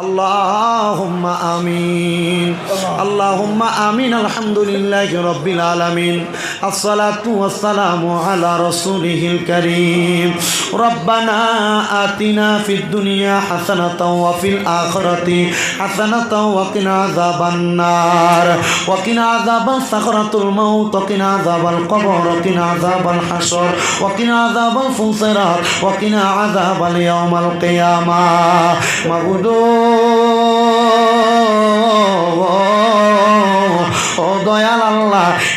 اللهم آمين. আল্লাহুম্মা আমিন, আলহামদুলিল্লাহি রাব্বিল আলামিন। আসসালাতু ওয়াসসালামু আলা রাসূলিহিল কারীম। রব্বানা আতিনা ফিদ দুনিয়া হাসানাতাও ওয়া ফিল আখিরাতি হাসানাতাও ওয়া কিনা আযাবান নার ওয়া কিনা আযাবাস সাকরাতুল মাউত, ওয়া কিনা আযাবাল কবর, ওয়া কিনা আযাবাল হাসর ওয়া কিনা আযাবাল ফুসরাত ওয়া কিনা আযাবাল ইয়াউমাল কিয়ামা। মাবুদু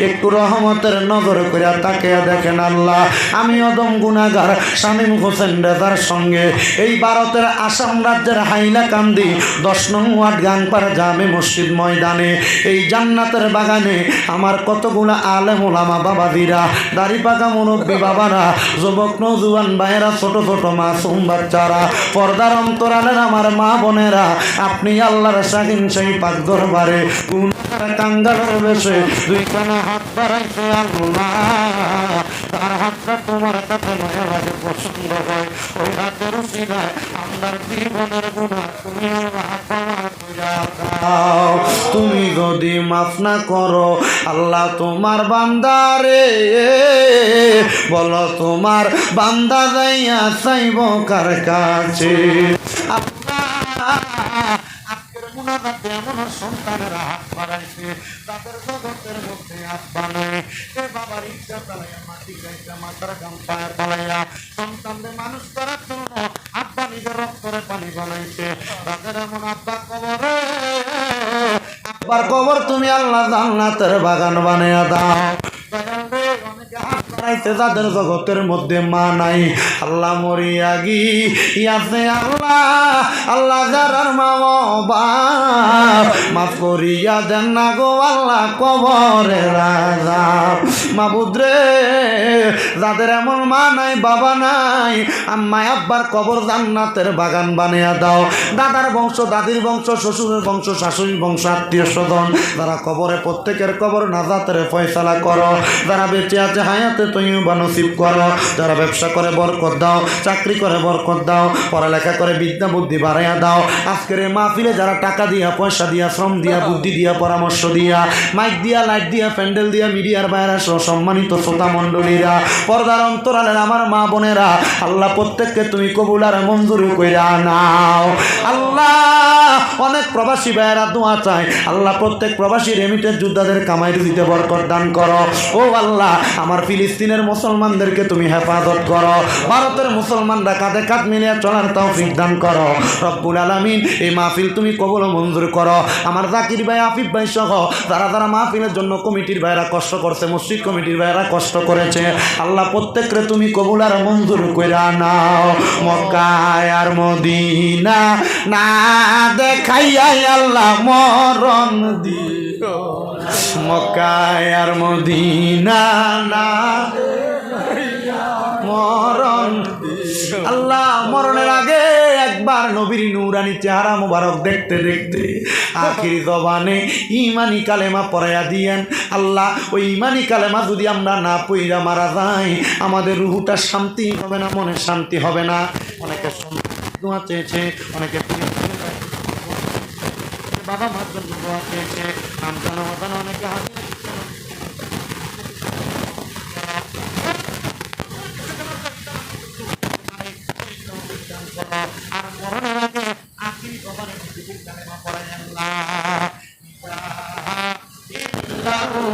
একটু রহমতের নজর করে তাকে দেখেন আল্লাহ, আমি অদম গুনাগার শামীম হোসেন রেজার সঙ্গে। এই ভারতের আসাম রাজ্যের হাইলাকান্দি দশ নং ওয়ার্ড গাংপার জামে মসজিদ ময়দানে। এই জান্নাতের বাগানে আমার কতগুলো আলেম ওলামা বাবাদিরা দাড়ি পাকা মুরব্বী বাবারা, যুবক নজুয়ান ভাইয়েরা, ছোট ছোট মাসুম বাচ্চারা, পর্দার অন্তরালের আমার মা বোনেরা, আপনি আল্লাহর শাহিন সেই পাক দরবারে। কোন কাঙ্গালের বেশে দুই কানা হাত বাড়াইছে আল্লাহ। তার হাতটা তোমার কাছে মায়া লাগে পছন্দ হয়। ওই হাতের উচিলায় আপনার জীবনের গুণা তুমি। তুমি যদি মাফ না করো আল্লাহ তোমার বান্দারে। বলো তোমার বান্দা যাইয়া চাইব কার কাছে? আল্লাহ মুনাজাতে এমন সন্তানেরা হাত বাড়াইছে, তাদের জগতের মধ্যে হাত বানায় এ বাবার ইচ্ছা চালাইয়া মাটি গাইটা মাথার গাম পায়া চালাইয়া সন্তানদের মানুষ করার জন্য আব্বা নিজের রক্তরে পানি বানাইছে তাদের এমন আব্বা কবরে, আব্বার কবর তুমি আল্লাহ জান্নাতের বাগান বানাইয়া দাও। বাড়াইছে যাদের জগতের মধ্যে মা নাই। আল্লাহ মরিয়া গি ইয়াছে আল্লাহ আল্লাহ যারার মা মাফ করিয়া দেন না গো আল্লাহ কবরে রাজা মাবুদ রে যাদের এমন মা নাই, বাবা নাই আম্মায় আব্বার কবর জান্নাতের বাগান বানিয়ে দাও। দাদার বংশ, দাদির বংশ, শ্বশুরের বংশ, শাশুড়ির বংশ, আত্মীয় স্বজন, যারা কবরে প্রত্যেকের কবর নাজাতের ফয়সালা করো, যারা বেঁচে আছে হায়াতে তুমি নসিব করো, যারা ব্যবসা করে বরকত দাও, চাকরি করে বরকত দাও, পড়ালেখা করে বিদ্যা বুদ্ধি বাড়াইয়া দাও, আজকের এই মাহফিলে যারা টাকা দিয়া, পয়সা দিয়া, শ্রম দিয়া, বুদ্ধি দিয়া, পরামর্শ দিয়া, মাইক দিয়া, লাইট দিয়া, প্যান্ডেল দিয়া, মিডিয়ার বাইরে সহ সম্মানিত শ্রোতা মণ্ডলীরা পর্দার অন্তরালের আমার মা বোনেরা। আল্লাহ প্রত্যেককে তুমি কবুল আর মঞ্জুর কইরা নাও। আল্লাহ, অনেক প্রবাসী ভাইয়েরা দোয়া চায়। আল্লাহ প্রত্যেক প্রবাসী রেমিটের যোদ্ধাদের কামাই দিতে বরকত দান করো। ও আল্লাহ, আমার ফিলিস্তিনের মুসলমানদেরকে তুমি হেফাজত করো। ভারতের মুসলমানরা কাঁধে কাঁধ মিলিয়ে চলার তৌফিক দান করো। রব্বুল আলামিন, এই মাহফিল তুমি কবল মঞ্জুর করো। আমার জাকির ভাই, আফিফ ভাই সহ যারা যারা মাহফিলের জন্য কমিটির ভাইরা কষ্ট করছে, মসজিদ কমিটির ভাইরা কষ্ট করেছে। আল্লাহ প্রত্যেকরে তুমি কবুল আর মঞ্জুর কইরা নাও। মক্কায় আর মদিনা না দেখাইয়াই আল্লাহ মরণ দিও। মক্কায় আর মদিনা না মরণ আল্লাহ, মরণের আগে একবার নবীর নুরানি চেহারা মোবারক দেখতে দেখতে আখির জবানে ইমানি কালেমা পড়াইয়া দিয়েন। আল্লাহ, ওই ইমানি কালেমা যদি আমরা না পইরা মারা যাই, আমাদের রুহুটা শান্তি হবে না, মনে শান্তি হবে না। অনেকে দোয়া চেয়েছে, অনেকে বাবা মার জন্য দোয়া চেয়েছে আমাদান অনেকে হাতে কালেমা পড়াই আল্লাহ ইল্লাল্লাহু